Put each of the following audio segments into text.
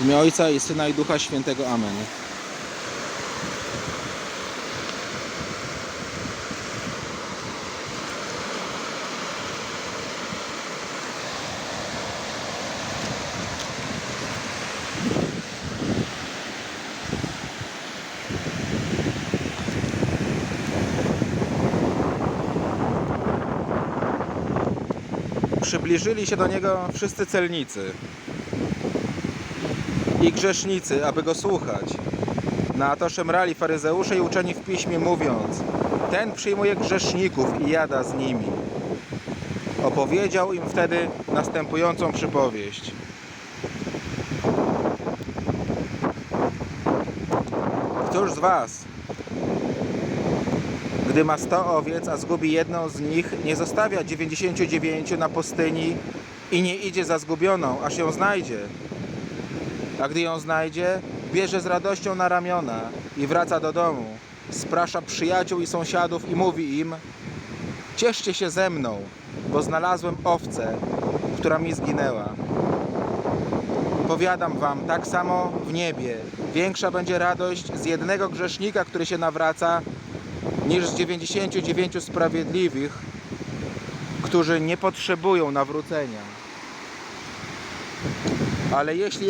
W imię Ojca i Syna i Ducha Świętego. Amen. Przybliżyli się do niego wszyscy celnicy i grzesznicy, aby go słuchać. Na to szemrali faryzeusze i uczeni w piśmie, mówiąc: Ten przyjmuje grzeszników i jada z nimi. Opowiedział im wtedy następującą przypowieść. Któż z was, gdy ma sto owiec, a zgubi jedną z nich, nie zostawia 99 na pustyni i nie idzie za zgubioną, aż ją znajdzie? A gdy ją znajdzie, bierze z radością na ramiona i wraca do domu. Sprasza przyjaciół i sąsiadów i mówi im: Cieszcie się ze mną, bo znalazłem owcę, która mi zginęła. Powiadam wam, tak samo w niebie większa będzie radość z jednego grzesznika, który się nawraca, niż z 99 sprawiedliwych, którzy nie potrzebują nawrócenia. Ale jeśli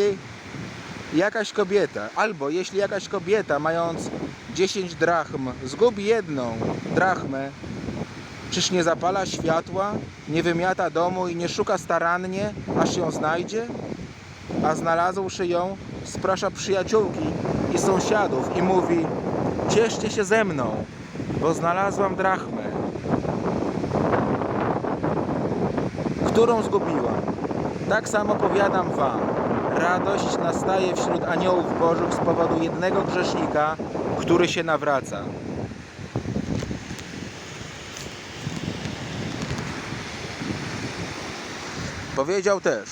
jakaś kobieta, albo jeśli jakaś kobieta mając 10 drachm zgubi jedną drachmę, czyż nie zapala światła, nie wymiata domu i nie szuka starannie, aż ją znajdzie? A znalazłszy ją, sprasza przyjaciółki i sąsiadów i mówi: Cieszcie się ze mną, bo znalazłam drachmę, którą zgubiłam. Tak samo powiadam wam, radość nastaje wśród aniołów bożych z powodu jednego grzesznika, który się nawraca. Powiedział też,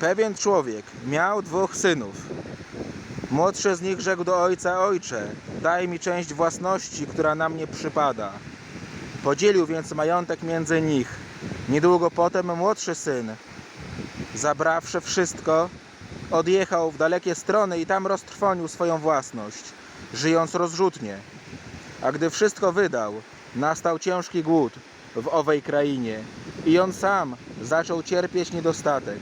pewien człowiek miał dwóch synów. Młodszy z nich rzekł do ojca, ojcze, daj mi część własności, która na mnie przypada. Podzielił więc majątek między nich. Niedługo potem młodszy syn, zabrawszy wszystko, odjechał w dalekie strony i tam roztrwonił swoją własność, żyjąc rozrzutnie. A gdy wszystko wydał, nastał ciężki głód w owej krainie i on sam zaczął cierpieć niedostatek.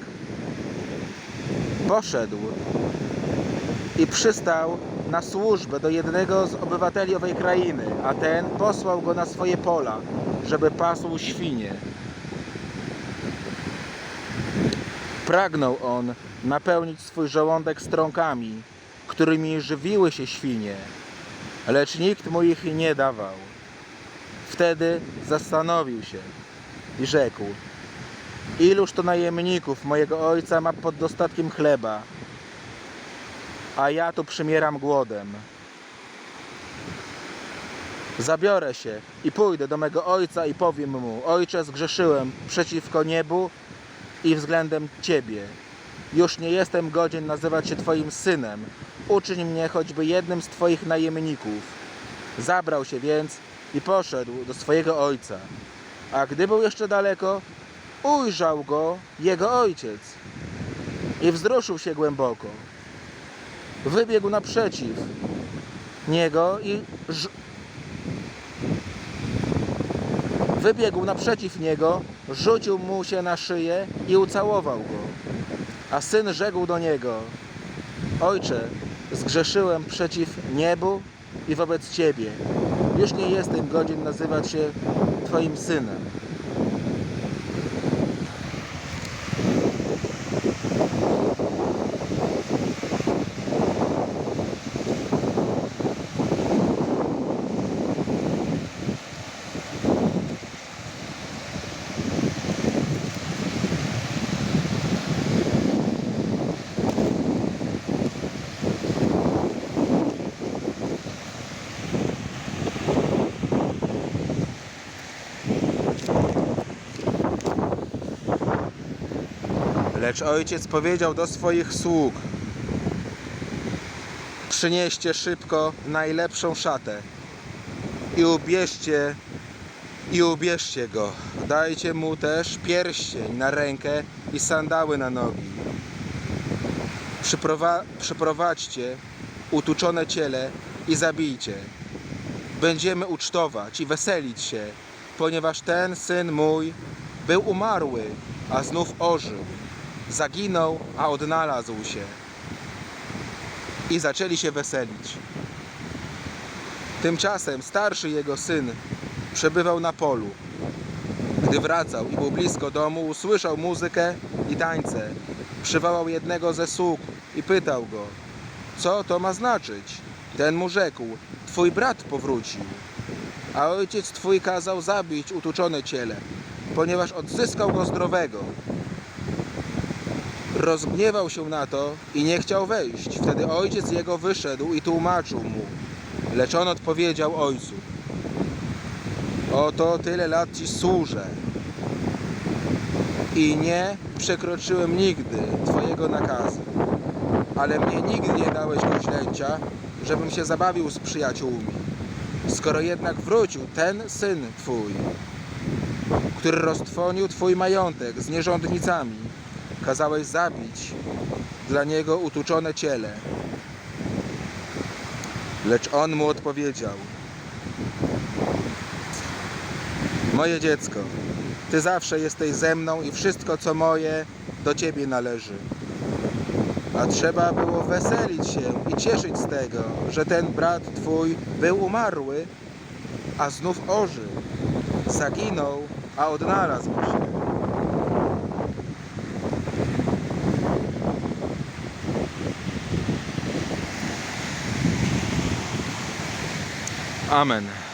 Poszedł i przystał na służbę do jednego z obywateli owej krainy, a ten posłał go na swoje pola, żeby pasł świnie. Pragnął on napełnić swój żołądek strąkami, którymi żywiły się świnie, lecz nikt mu ich nie dawał. Wtedy zastanowił się i rzekł: Iluż to najemników mojego ojca ma pod dostatkiem chleba, a ja tu przymieram głodem. Zabiorę się i pójdę do mego ojca i powiem mu: Ojcze, zgrzeszyłem przeciwko niebu i względem Ciebie. Już nie jestem godzien nazywać się Twoim synem. Uczyń mnie choćby jednym z Twoich najemników. Zabrał się więc i poszedł do swojego ojca. A gdy był jeszcze daleko, ujrzał go jego ojciec i wzruszył się głęboko. Wybiegł naprzeciw niego i wybiegł naprzeciw niego, rzucił mu się na szyję i ucałował go. A syn rzekł do niego: Ojcze, zgrzeszyłem przeciw niebu i wobec ciebie. Już nie jestem godzien nazywać się Twoim synem. Lecz ojciec powiedział do swoich sług: Przynieście szybko najlepszą szatę i ubierzcie i ubierzcie go. Dajcie mu też pierścień na rękę i sandały na nogi. Przyprowa- przyprowadźcie utuczone ciele i zabijcie. Będziemy ucztować i weselić się, ponieważ ten syn mój był umarły, a znów ożył. Zaginął, a odnalazł się. I zaczęli się weselić. Tymczasem starszy jego syn przebywał na polu. Gdy wracał i był blisko domu, usłyszał muzykę i tańce. Przywołał jednego ze sług i pytał go, co to ma znaczyć. Ten mu rzekł, twój brat powrócił. A ojciec twój kazał zabić utuczone ciele, ponieważ odzyskał go zdrowego. Rozgniewał się na to i nie chciał wejść. Wtedy ojciec jego wyszedł i tłumaczył mu. Lecz on odpowiedział ojcu: Oto tyle lat ci służę i nie przekroczyłem nigdy Twojego nakazu. Ale mnie nigdy nie dałeś koźlęcia, żebym się zabawił z przyjaciółmi. Skoro jednak wrócił ten syn Twój, który roztrwonił Twój majątek z nierządnicami, kazałeś zabić dla niego utuczone ciele. Lecz on mu odpowiedział: Moje dziecko, ty zawsze jesteś ze mną i wszystko co moje do ciebie należy. A trzeba było weselić się i cieszyć z tego, że ten brat twój był umarły, a znów ożył. Zaginął, a odnalazł się. Amen.